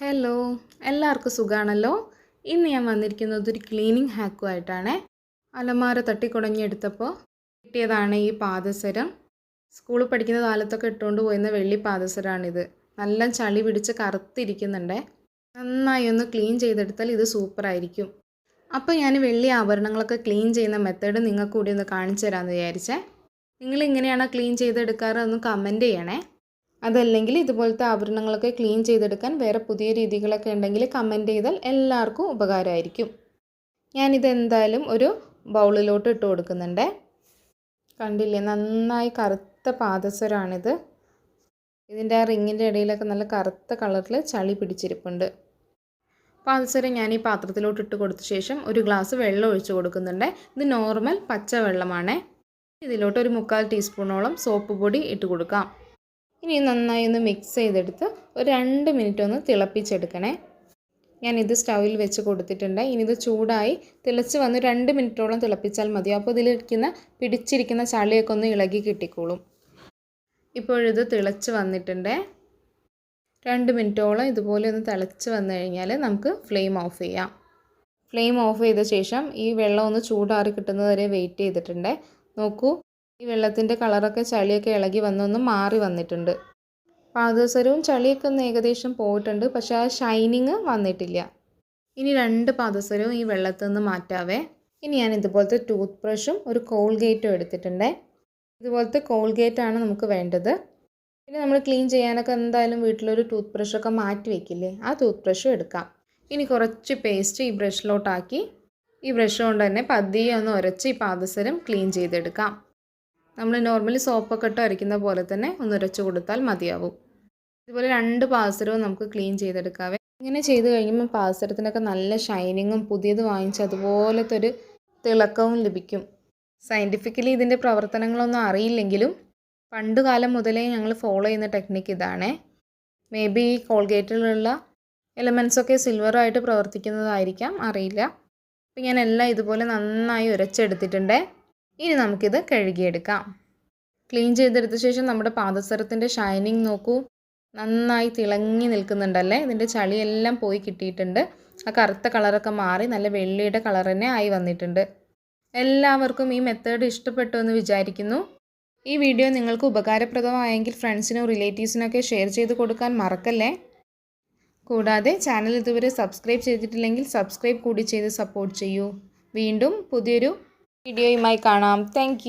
Hello എല്ലാവർക്കും സുഖമാണല്ലോ ഇന്ന് ഞാൻ വന്നിരിക്കുന്നത് ഒരു ക്ലീനിങ് ഹാക്കുമായിട്ടാണ് അലമാര തട്ടിക്കുടഞ്ഞെടുത്തപ്പോൾ കിട്ടിയതാണ് ഈ പാദസരം. സ്കൂളിൽ പഠിക്കുന്ന കാലത്തൊക്കെ ഇട്ടുകൊണ്ട് പോയിരുന്ന വെള്ളി പാദസരമാണിത് നല്ല ചളി പിടിച്ച് കറുത്തിരിക്കുന്നുണ്ടേ. നന്നായി ഒന്ന് ക്ലീൻ ചെയ്തെടുത്താൽ ഇത് സൂപ്പറായിരിക്കും അപ്പോൾ ഞാൻ വെള്ളി ആഭരണങ്ങളൊക്കെ ക്ലീൻ ചെയ്യുന്ന മെത്തേഡ് നിങ്ങൾക്ക് കൂടി ഒന്ന് കാണിച്ചു തരാമെന്ന് വിചാരിച്ചേ നിങ്ങളിങ്ങനെയാണോ ക്ലീൻ ചെയ്തെടുക്കാറ് ഒന്ന് കമന്റ് ചെയ്യണേ. അതല്ലെങ്കിൽ ഇതുപോലത്തെ ആഭരണങ്ങളൊക്കെ ക്ലീൻ ചെയ്തെടുക്കാൻ വേറെ പുതിയ രീതികളൊക്കെ ഉണ്ടെങ്കിൽ കമന്റ് ചെയ്താൽ എല്ലാവർക്കും ഉപകാരമായിരിക്കും. ഞാനിത് എന്തായാലും ഒരു ബൗളിലോട്ട് ഇട്ട് കൊടുക്കുന്നുണ്ട്. കണ്ടില്ലേ? നന്നായി കറുത്ത പാദസരമാണിത് ഇതിന്റെ ആ റിങ്ങിന്റെ ഇടയിലൊക്കെ നല്ല കറുത്ത കളറിൽ ചളി പിടിച്ചിരിപ്പുണ്ട്. പാദസരം ഞാൻ ഈ പാത്രത്തിലോട്ട് ഇട്ട് കൊടുത്ത ശേഷം ഒരു ഗ്ലാസ് വെള്ളം ഒഴിച്ച് കൊടുക്കുന്നുണ്ട്. ഇത് നോർമൽ പച്ച വെള്ളമാണ് ഇതിലോട്ട് ഒരു മുക്കാൽ ടീസ്പൂണോളം സോപ്പ് പൊടി ഇട്ട് കൊടുക്കാം. ഇനി നന്നായി ഒന്ന് മിക്സ് ചെയ്തെടുത്ത് ഒരു രണ്ട് മിനിറ്റ് ഒന്ന് തിളപ്പിച്ചെടുക്കണേ. ഞാനിത് സ്റ്റൗവിൽ വെച്ച് കൊടുത്തിട്ടുണ്ട്. ഇനി ഇത് ചൂടായി തിളച്ച് വന്ന് രണ്ട് മിനിറ്റോളം തിളപ്പിച്ചാൽ മതി. അപ്പോൾ ഇതിലിരിക്കുന്ന പിടിച്ചിരിക്കുന്ന ചളിയൊക്കെ ഒന്ന് ഇളകി കിട്ടിക്കോളും. ഇപ്പോഴിത് തിളച്ച് വന്നിട്ടുണ്ട്. രണ്ട് മിനിറ്റോളം ഇതുപോലെ ഒന്ന് തിളച്ച് വന്നു കഴിഞ്ഞാൽ നമുക്ക് ഫ്ലെയിം ഓഫ് ചെയ്യാം. ഫ്ലെയിം ഓഫ് ചെയ്ത ശേഷം ഈ വെള്ളം ഒന്ന് ചൂടാറി കിട്ടുന്നത് വരെ വെയിറ്റ് ചെയ്തിട്ടുണ്ട്. നോക്കൂ. ഈ വെള്ളത്തിന്റെ കളറൊക്കെ ചളിയൊക്കെ ഇളകി വന്നൊന്ന് മാറി വന്നിട്ടുണ്ട്. പാദസരവും ചളിയൊക്കെ ഒന്ന് ഏകദേശം പോയിട്ടുണ്ട്. പക്ഷേ ആ ഷൈനിങ് വന്നിട്ടില്ല. ഇനി രണ്ട് പാദസരവും ഈ വെള്ളത്തിൽ നിന്ന് മാറ്റാവേ. ഇനി ഞാൻ ഇതുപോലത്തെ ടൂത്ത് ബ്രഷും ഒരു കോൾഗേറ്റും എടുത്തിട്ടുണ്ട്. ഇതുപോലത്തെ കോൾഗേറ്റാണ് നമുക്ക് വേണ്ടത്. പിന്നെ നമ്മൾ ക്ലീൻ ചെയ്യാനൊക്കെ എന്തായാലും വീട്ടിലൊരു ടൂത്ത് ബ്രഷൊക്കെ മാറ്റി വെക്കില്ലേ? ആ ടൂത്ത് ബ്രഷും എടുക്കാം. ഇനി കുറച്ച് പേസ്റ്റ് ഈ ബ്രഷിലോട്ടാക്കി ഈ ബ്രഷ് കൊണ്ട് തന്നെ പതിയെ ഒന്ന് ഉരച്ച് ഈ പാദസരം ക്ലീൻ ചെയ്തെടുക്കാം. നമ്മൾ നോർമലി സോപ്പൊക്കെ ഇട്ട് അരയ്ക്കുന്ന പോലെ തന്നെ ഒന്ന് ഉരച്ചു കൊടുത്താൽ മതിയാവും. ഇതുപോലെ രണ്ട് പാത്രവും നമുക്ക് ക്ലീൻ ചെയ്തെടുക്കാവേ. ഇങ്ങനെ ചെയ്ത് കഴിയുമ്പോൾ പാത്രത്തിനൊക്കെ നല്ല ഷൈനിങ്ങും പുതിയത് വാങ്ങിച്ച് അതുപോലത്തെ ഒരു തിളക്കവും ലഭിക്കും. സയന്റിഫിക്കലി ഇതിന്റെ പ്രവർത്തനങ്ങളൊന്നും അറിയില്ലെങ്കിലും പണ്ട് കാലം മുതലേ ഞങ്ങൾ ഫോളോ ചെയ്യുന്ന ടെക്നിക്ക് ഇതാണ്. മേ ബി ഈ കോൾഗേറ്റിലുള്ള എലമെൻസൊക്കെ സിൽവറായിട്ട് പ്രവർത്തിക്കുന്നതായിരിക്കാം അറിയില്ല. അപ്പം ഞാൻ എല്ലാം ഇതുപോലെ നന്നായി ഉരച്ചെടുത്തിട്ടുണ്ട്. ഇനി നമുക്കിത് കഴുകിയെടുക്കാം. ക്ലീൻ ചെയ്തെടുത്ത ശേഷം നമ്മുടെ പാദസരത്തിന്റെ ഷൈനിങ് നോക്കൂ. നന്നായി തിളങ്ങി നിൽക്കുന്നുണ്ടല്ലേ? ഇതിന്റെ ചളിയെല്ലാം പോയി കിട്ടിയിട്ടുണ്ട്. ആ കറുത്ത കളറൊക്കെ മാറി നല്ല വെള്ളിയുടെ കളർ തന്നെ ആയി വന്നിട്ടുണ്ട്. എല്ലാവർക്കും ഈ മെത്തേഡ് ഇഷ്ടപ്പെട്ടു എന്ന് വിചാരിക്കുന്നു. ഈ വീഡിയോ നിങ്ങൾക്ക് ഉപകാരപ്രദമായെങ്കിൽ ഫ്രണ്ട്സിനും റിലേറ്റീവ്സിനൊക്കെ ഷെയർ ചെയ്ത് കൊടുക്കാൻ മറക്കല്ലേ? കൂടാതെ ചാനൽ ഇതുവരെ സബ്സ്ക്രൈബ് ചെയ്തിട്ടില്ലെങ്കിൽ സബ്സ്ക്രൈബ് കൂടി ചെയ്ത് സപ്പോർട്ട് ചെയ്യൂ. വീണ്ടും പുതിയൊരു വീഡിയോയുമായി കാണാം താങ്ക്